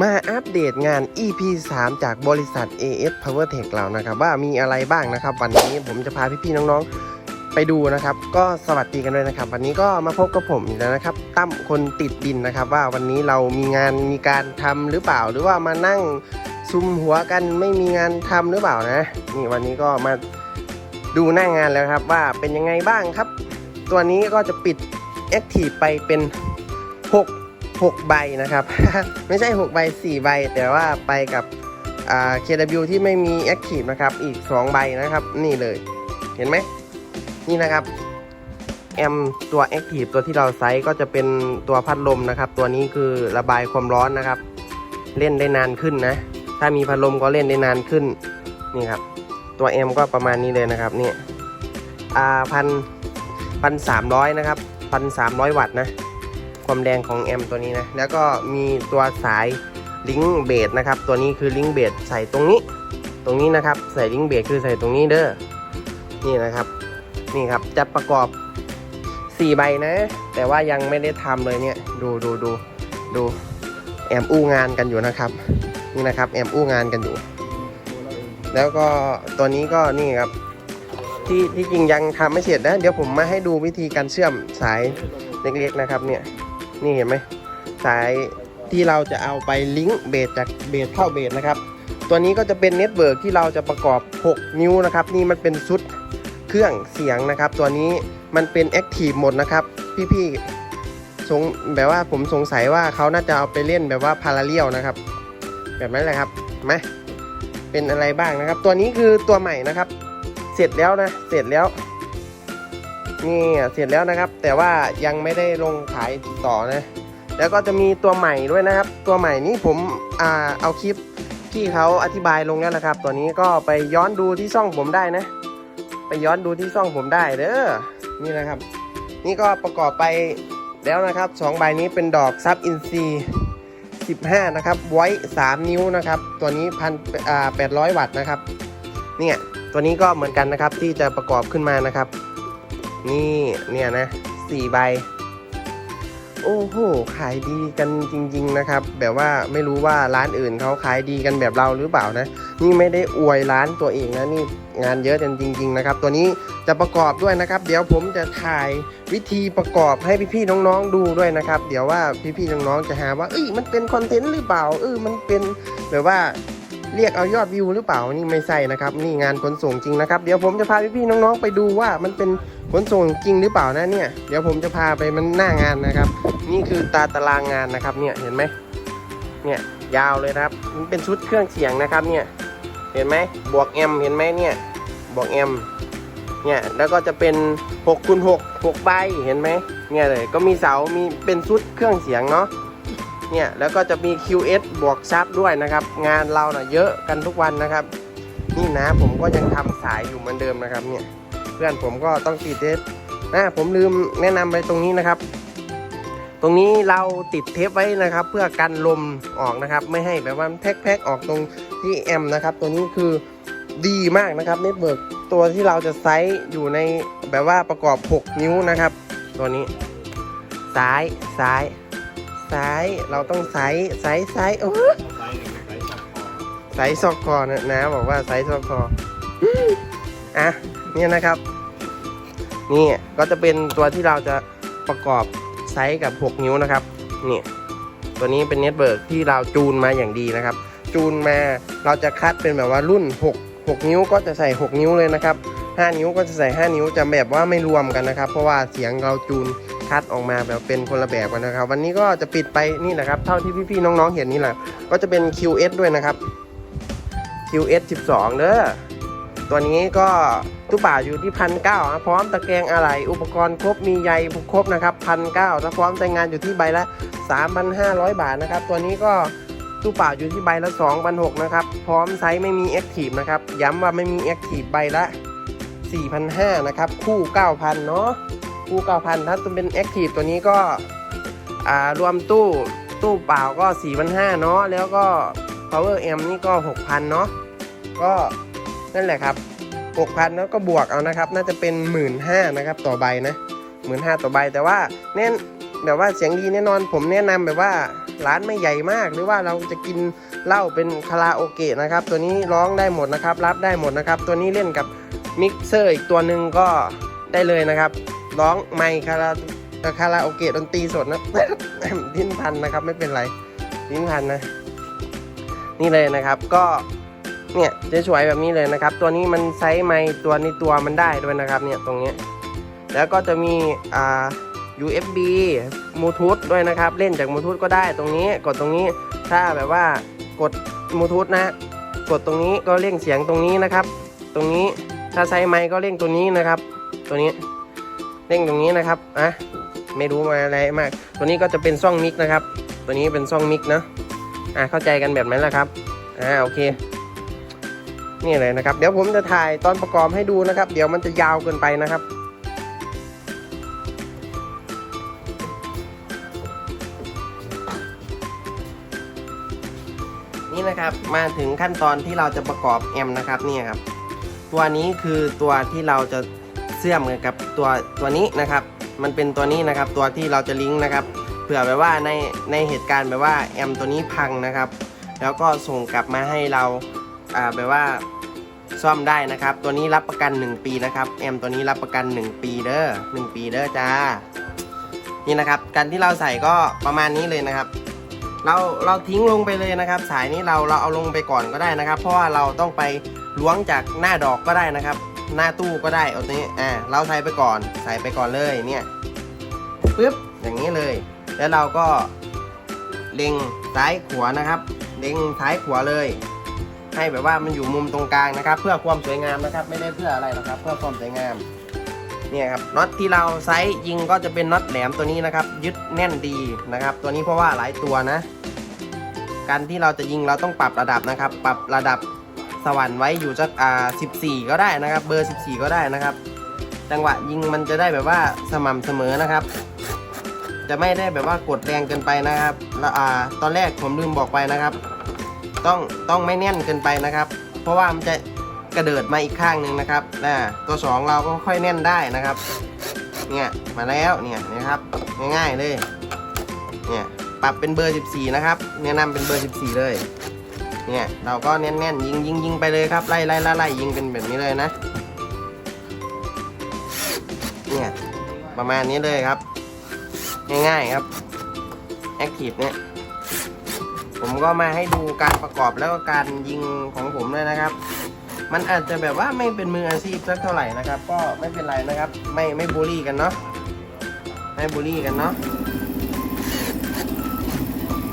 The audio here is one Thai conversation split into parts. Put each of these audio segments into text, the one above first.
มาอัปเดตงาน EP 3 จากบริษัท AS PowerTech เรานะครับ ว่ามีอะไรบ้างนะครับ วันนี้ผมจะพาพี่ๆน้องๆไปดูนะครับ ก็สวัสดีกันด้วยนะครับ วันนี้ก็มาพบกับผมอีกแล้วนะครับตั้มคนติดดินนะครับ ว่าวันนี้เรามีงานมีการทำหรือเปล่า หรือว่ามานั่งซุมหัวกันไม่มีงานทำหรือเปล่านะนี่วันนี้ก็มาดูหน้างงานแล้วครับว่าเป็นยังไงบ้างครับ ตัวนี้ก็จะปิด Active ไปเป็น 6 6 ใบนะครับ ไม่ใช่ 6 ใบ 4 ใบ แต่ว่าไปกับอ่า KW ที่ไม่มี Active นะครับ อีก 2 ใบนะครับ นี่เลย เห็นไหม นี่นะครับแอมตัว Active ตัวที่เราไซส์ก็จะเป็นตัวพัดลมนะครับ ตัวนี้คือระบายความร้อนนะครับ เล่นได้นานขึ้นนะ ถ้ามีพัดลมก็เล่นได้นานขึ้น นี่ครับ ตัวแอมก็ประมาณนี้เลยนะครับนี่อ่าพันพันสามร้อยนะครับพันสามร้อยวัตต์นะ ความแรงของแอมตัวนี้นะแล้วก็มีตัวสายลิงเบสนะครับตัวนี้คือลิงเบสใส่ตรงนี้ ตรงนี้นะครับใส่ลิงเบสคือใส่ตรงนี้เด้อนี่นะครับนี่ครับจะประกอบ 4 ใบนะ แต่ว่ายังไม่ได้ทำเลยเนี่ยดูดูดูดูแอมอู้งานกันอยู่นะครับนี่นะครับแอมอู้งานกันอยู่ แล้วก็ตัวนี้ก็นี่ครับที่ที่จริงยังทำไม่เสร็จนะ เดี๋ยวผมมาให้ดูวิธีการเชื่อมสายเล็กๆนะครับเนี่ย นี่เห็นไหมสายที่เราจะเอาไปลิงก์เบสจากเบสเข้าเบสนะครับ ตัวนี้ก็จะเป็นเน็ตเวิร์กที่เราจะประกอบ 6 นิ้วนะครับ นี่มันเป็นชุดเครื่องเสียงนะครับ ตัวนี้มันเป็นแอคทีฟหมดนะครับ พี่ๆสงแบบว่าผมสงสัยว่าเขาน่าจะเอาไปเล่นแบบว่าพาราเลียลนะครับ แบบนั้นแหละครับไหมเป็นอะไรบ้างนะครับ ตัวนี้คือตัวใหม่นะครับ เสร็จแล้วนะ เสร็จแล้ว นี่เสร็จแล้วนะครับ แต่ว่ายังไม่ได้ลงขายต่อนะ แล้วก็จะมีตัวใหม่ด้วยนะครับ ตัวใหม่นี้ผมอ่าเอาคลิปที่เขาอธิบายลงแล้วนะครับ ตัวนี้ก็ไปย้อนดูที่ช่องผมได้นะ ไปย้อนดูที่ช่องผมได้เด้อนี่นะครับ นี่ก็ประกอบไปแล้วนะครับสองใบนี้เป็นดอกซับอินซี15 นะครับ ไว้ 3 นิ้วนะครับ ตัวนี้พันอ่า800วัตต์นะครับ เนี่ย ตัวนี้ก็เหมือนกันนะครับที่จะประกอบขึ้นมานะครับ นี่เนี่ยนะสี่ใบ โอ้โห ขายดีกันจริง ๆนะครับ แบบว่าไม่รู้ว่าร้านอื่นเขาขายดีกันแบบเราหรือเปล่านะ นี่ไม่ได้อวยร้านตัวเองนะนี่งานเยอะกันจริง ๆ นะครับ ตัวนี้จะประกอบด้วยนะครับ เดี๋ยวผมจะถ่ายวิธีประกอบให้พี่ๆน้องๆดูด้วยนะครับ เดี๋ยวว่าพี่ๆน้องๆจะหาว่าเอ้ยมันเป็นคอนเทนต์หรือเปล่าเออมันเป็นแบบว่า เรียกเอายอดวิวหรือเปล่านี่ไม่ใช่นะครับ นี่งานขนส่งจริงนะครับ เดี๋ยวผมจะพาพี่ๆน้องๆไปดูว่ามันเป็นขนส่งจริงหรือเปล่านะเนี่ย เดี๋ยวผมจะพาไปมันหน้างานนะครับ นี่คือตาตารางงานนะครับเนี่ยเห็นไหมเนี่ยยาวเลยครับมันเป็นชุดเครื่องเสียงนะครับเนี่ยเห็นไหมบวกแอมเห็นไหมเนี่ยบวกแอมเนี่ยแล้วก็จะเป็น6คูณ6 6ใบเห็นไหมเนี่ยเลยก็มีเสามีเป็นชุดเครื่องเสียงเนาะ เนี่ยแล้วก็จะมี QS บวกซับด้วยนะครับ งานเราเนะ่ะเยอะกันทุกวันนะครับ นี่นะผมก็ยังทำสายอยู่เหมือนเดิมนะครับเนี่ยเพื่อนผมก็ต้องติดเทปนะผมลืมแนะนำไปตรงนี้นะครับ ตรงนี้เราติดเทปไว้นะครับ เพื่อกันลมออกนะครับ ไม่ให้แบบว่าแพ็กๆออกตรงที่แอมนะครับ ตัวนี้คือดีมากนะครับเน็ตเบิร์กตัวที่เราจะไซส์อยู่ในแบบว่าประกอบ 6 นิ้วนะครับ ตัวนี้ ซ้ายซ้าย ซ้าย เราต้องไซส์ไซส์ไซส์โอ้ยไซส์ซอกคอนะนะบอกว่าไซส์ซอกคออะเนี่ยนะครับ นี่ก็จะเป็นตัวที่เราจะประกอบไซส์กับ 6 นิ้วนะครับ นี่ ตัวนี้เป็นเน็ตเบิร์กที่เราจูนมาอย่างดีนะครับ จูนมาเราจะคัดเป็นแบบว่ารุ่น 6 6 นิ้วก็จะใส่ 6 นิ้วเลยนะครับ 5 นิ้วก็จะใส่ 5 นิ้วจะแบบว่าไม่รวมกันนะครับ เพราะว่าเสียงเราจูน คัดออกมาแบบเป็นคนละแบบกันนะครับ วันนี้ก็จะปิดไปนี่นะครับ เท่าที่พี่ๆน้องๆเห็นนี่แหละ ก็จะเป็น QS ด้วยนะครับ QS 12 เด้อ ตัวนี้ก็ตู้ป่าอยู่ที่พันเก้าพร้อมตะแกรงอะไหล่อุปกรณ์ครบมีใยครบนะครับพันเก้าถ้าพร้อมใช้งานอยู่ที่ใบละ 3,500 บาทนะครับ ตัวนี้ก็ตู้เป่าอยู่ที่ใบละ2,600นะครับ พร้อมไซส์ไม่มีแอคทีฟนะครับ ย้ำว่าไม่มีแอคทีฟใบละ4,500นะครับ คู่ 9,000 เนาะ คู่9,000ถ้าเป็นแอคทีฟตัวนี้ก็อ่ารวมตู้ตู้เปล่าก็4,500เนาะแล้วก็ power m นี่ก็ 6,000 เนาะก็นั่นแหละครับ 6,000แล้วก็บวกเอานะครับ น่าจะเป็น 15,000นะครับต่อใบนะ15,000ต่อใบแต่ว่าเน้นแบบว่าเสียงดีแน่นอนผมแนะนำแบบว่าร้านไม่ใหญ่มาก หรือว่าเราจะกินเหล้าเป็นคาราโอเกะนะครับ ตัวนี้ร้องได้หมดนะครับ รับได้หมดนะครับ ตัวนี้เล่นกับมิกเซอร์อีกตัวหนึ่งก็ได้เลยนะครับ ร้องไมค์คาราคาราโอเกะดนตรีสดนะดิ้นพันนะครับ ไม่เป็นไรดิ้นพันนะ นี่เลยนะครับก็เนี่ยจะสวยแบบนี้เลยนะครับ ตัวนี้มันไซส์ไมค์ตัวในตัวมันได้ด้วยนะครับเนี่ยตรงนี้แล้วก็จะมีอ่า USB บลูทูธด้วยนะครับ เล่นจากบลูทูธก็ได้ตรงนี้กดตรงนี้ถ้าแบบว่ากดบลูทูธนะ กดตรงนี้ก็เร่งเสียงตรงนี้นะครับ ตรงนี้ถ้าใช้ไมค์ก็เร่งตัวนี้นะครับ ตัวนี้ เร่งตรงนี้นะครับอะไม่รู้มาอะไรมาก ตัวนี้ก็จะเป็นช่องมิกนะครับ ตัวนี้เป็นช่องมิกเนาะอะเข้าใจกันแบบนั้นแหละครับอ่าโอเค นี่เลยนะครับ เดี๋ยวผมจะถ่ายตอนประกอบให้ดูนะครับ เดี๋ยวมันจะยาวเกินไปนะครับนี่นะครับมาถึงขั้นตอนที่เราจะประกอบแอมนะครับเนี่ยครับ ตัวนี้คือตัวที่เราจะ เชื่อมกับตัวตัวนี้นะครับ มันเป็นตัวนี้นะครับ ตัวที่เราจะลิงก์นะครับ เผื่อแบบว่าในในเหตุการณ์แบบว่าแอมตัวนี้พังนะครับ แล้วก็ส่งกลับมาให้เราอ่าแบบว่าซ่อมได้นะครับ ตัวนี้รับประกัน 1 ปีนะครับแอมตัวนี้รับประกัน 1 ปีเด้อ1ปีเด้อจ้า นี่นะครับ การที่เราใส่ก็ประมาณนี้เลยนะครับ เราเราทิ้งลงไปเลยนะครับ สายนี้เราเราเอาลงไปก่อนก็ได้นะครับ เพราะว่าเราต้องไปล้วงจากหน้าดอกก็ได้นะครับ หน้าตู้ก็ได้เอาตัวนี้อ่าเราใส่ไปก่อน ใส่ไปก่อนเลยเนี่ยปึ๊บอย่างนี้เลย แล้วเราก็เล็งซ้ายขวานะครับ เล็งซ้ายขวาเลย ให้แบบว่ามันอยู่มุมตรงกลางนะครับ เพื่อความสวยงามนะครับ ไม่ได้เพื่ออะไรหรอกครับ เพื่อความสวยงามเนี่ยครับน็อตที่เราไซส์ยิงก็จะเป็นน็อตแหลมตัวนี้นะครับ ยึดแน่นดีนะครับ ตัวนี้เพราะว่าหลายตัวนะ การที่เราจะยิงเราต้องปรับระดับนะครับ ปรับระดับ สวรรค์ไว้อยู่สักอ่า14 ก็ได้นะครับ เบอร์ 14 ก็ได้นะครับ จังหวะยิงมันจะได้แบบว่าสม่ำเสมอนะครับ จะไม่ได้แบบว่ากดแรงเกินไปนะครับแล้วอ่าตอนแรกผมลืมบอกไปนะครับ ต้องต้องไม่แน่นเกินไปนะครับ เพราะว่ามันจะกระเดิดมาอีกข้างหนึ่งนะครับนะตัวสองเราก็ค่อยแน่นได้นะครับ เนี่ยมาแล้วเนี่ยนะครับง่ายๆเลย เนี่ยปรับเป็นเบอร์ 14 นะครับแนะนำเป็นเบอร์ 14 เลย เนี่ยเราก็แน่นๆยิงยิงยิงไปเลยครับไล่ไล่ไล่ไล่ยิงเป็นแบบนี้เลยนะเนี่ยประมาณนี้เลยครับ ง่ายๆครับแอคทีฟเนี่ยผมก็มาให้ดูการประกอบแล้วก็การยิงของผมเลยนะครับ มันอาจจะแบบว่าไม่เป็นมืออาชีพสักเท่าไหร่นะครับ ก็ไม่เป็นไรนะครับ ไม่ไม่บูลลี่กันเนาะไม่บูลลี่กันเนาะ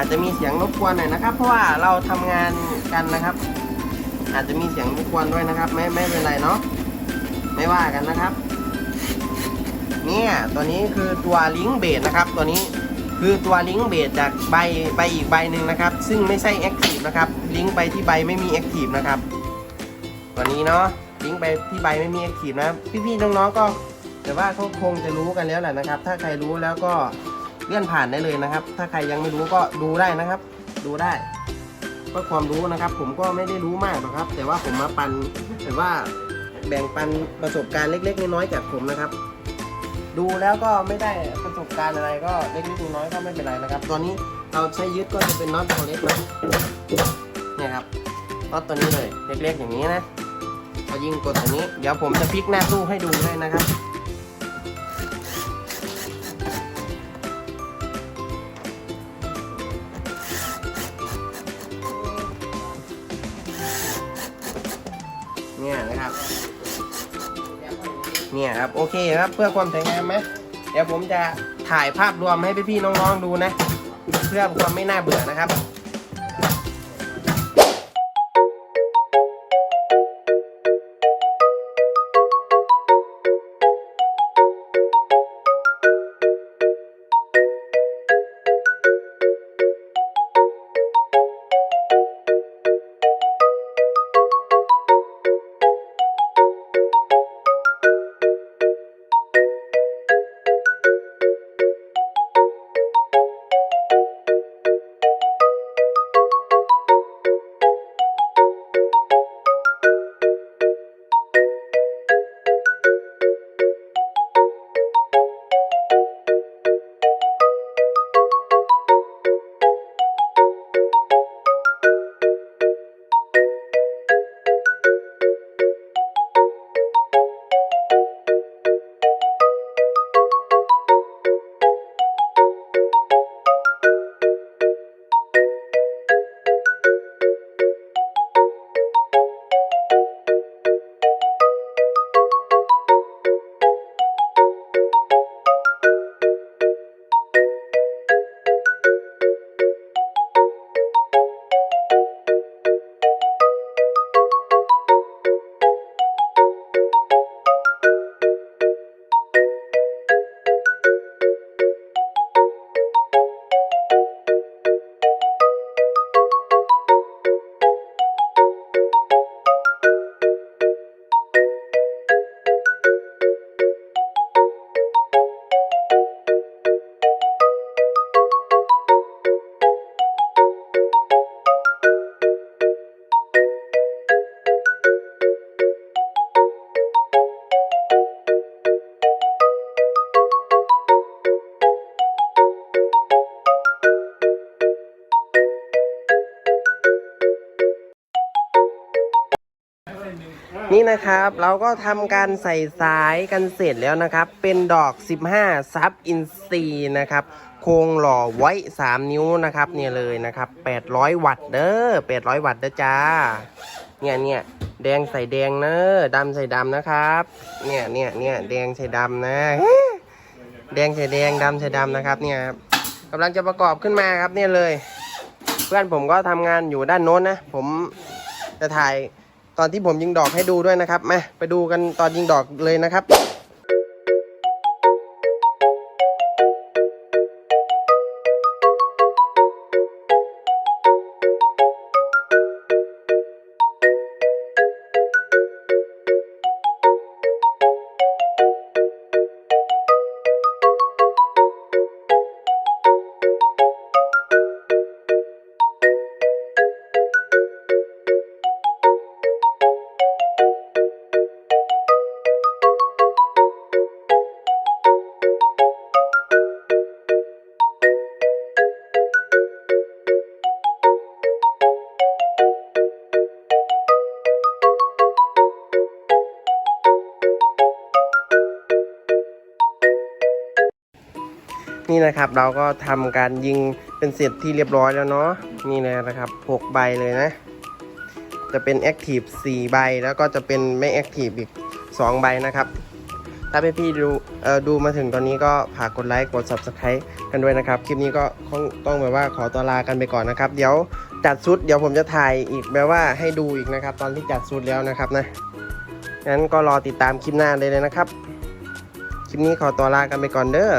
อาจจะมีเสียงรบกวนหน่อยนะครับ เพราะว่าเราทำงานกันนะครับ อาจจะมีเสียงรบกวนด้วยนะครับ ไม่ไม่เป็นไรเนาะไม่ว่ากันนะครับ เนี่ยตัวนี้คือตัวลิงเบสนะครับ ตัวนี้คือตัวลิงเบสจากใบใบอีกใบหนึ่งนะครับ ซึ่งไม่ใช่แอคทีฟนะครับ ลิงไปที่ใบไม่มีแอคทีฟนะครับ ตัวนี้เนาะลิงไปที่ใบไม่มีแอคทีฟนะ พี่ๆน้องๆก็ แต่ว่าเขาคงจะรู้กันแล้วแหละนะครับ ถ้าใครรู้แล้วก็ เลื่อนผ่านได้เลยนะครับ ถ้าใครยังไม่รู้ก็ดูได้นะครับ ดูได้เพื่อความรู้นะครับ ผมก็ไม่ได้รู้มากหรอกครับ แต่ว่าผมมาปันแต่ว่าแบ่งปันประสบการณ์เล็ก ๆ น้อยๆจากผมนะครับ ดูแล้วก็ไม่ได้ประสบการณ์อะไรก็เล็กๆน้อยๆก็ไม่เป็นไรนะครับตัวนี้เราใช้ยึดก็จะเป็นน็อตตัวเล็กนะเนี่ยครับน็อตตัวนี้เลยเล็กๆอย่างนี้นะพอยิงกดตัวนี้ เดี๋ยวผมจะพลิกหน้าตู้ให้ดูให้นะครับ เนี่ยนะครับ เนี่ยครับ โอเคครับ เพื่อความสวยงามไหมเดี๋ยวผมจะถ่ายภาพรวมให้พี่ๆน้องๆดูนะ เพื่อความไม่น่าเบื่อนะครับ นี่นะครับเราก็ทำการใส่สายกันเสร็จแล้วนะครับ เป็นดอก 15 ซับอินซีนะครับ โครงหล่อไว้ 3 นิ้วนะครับ เนี่ยเลยนะครับ 800 วัตต์เด้อ800 วัตต์เด้อจ้า เนี่ยเนี่ยแดงใส่แดงเนอะดำใส่ดำนะครับ เนี่ยเนี่ยเนี่ยแดงใส่ดำนะแดงใส่แดงดำใส่ดำนะครับเนี่ยครับกำลังจะประกอบขึ้นมาครับเนี่ยเลย เพื่อนผมก็ทำงานอยู่ด้านโน้นนะ ผมจะถ่าย ตอนที่ผมยิงดอกให้ดูด้วยนะครับมาไปดูกันตอนยิงดอกเลยนะครับ นี่นะครับ เราก็ทำการยิงเป็นเสร็จที่เรียบร้อยแล้วเนาะนี่เลยนะครับ6ใบเลยนะ จะเป็น Active 4ใบแล้วก็จะเป็นไม่ Active อีก 2 ใบนะครับ ถ้าพี่พี่ๆดูดูมาถึงตอนนี้ก็ฝากกดไลค์กด Subscribe กันด้วยนะครับ คลิปนี้ก็คงต้องแบบว่าขอตัวลากันไปก่อนนะครับ เดี๋ยวจัดชุดเดี๋ยวผมจะถ่ายอีกแบบว่าให้ดูอีกนะครับ ตอนที่จัดชุดแล้วนะครับนะงั้นก็รอติดตามคลิปหน้าเลยเลยนะครับ คลิปนี้ขอตัวลากันไปก่อนเด้อ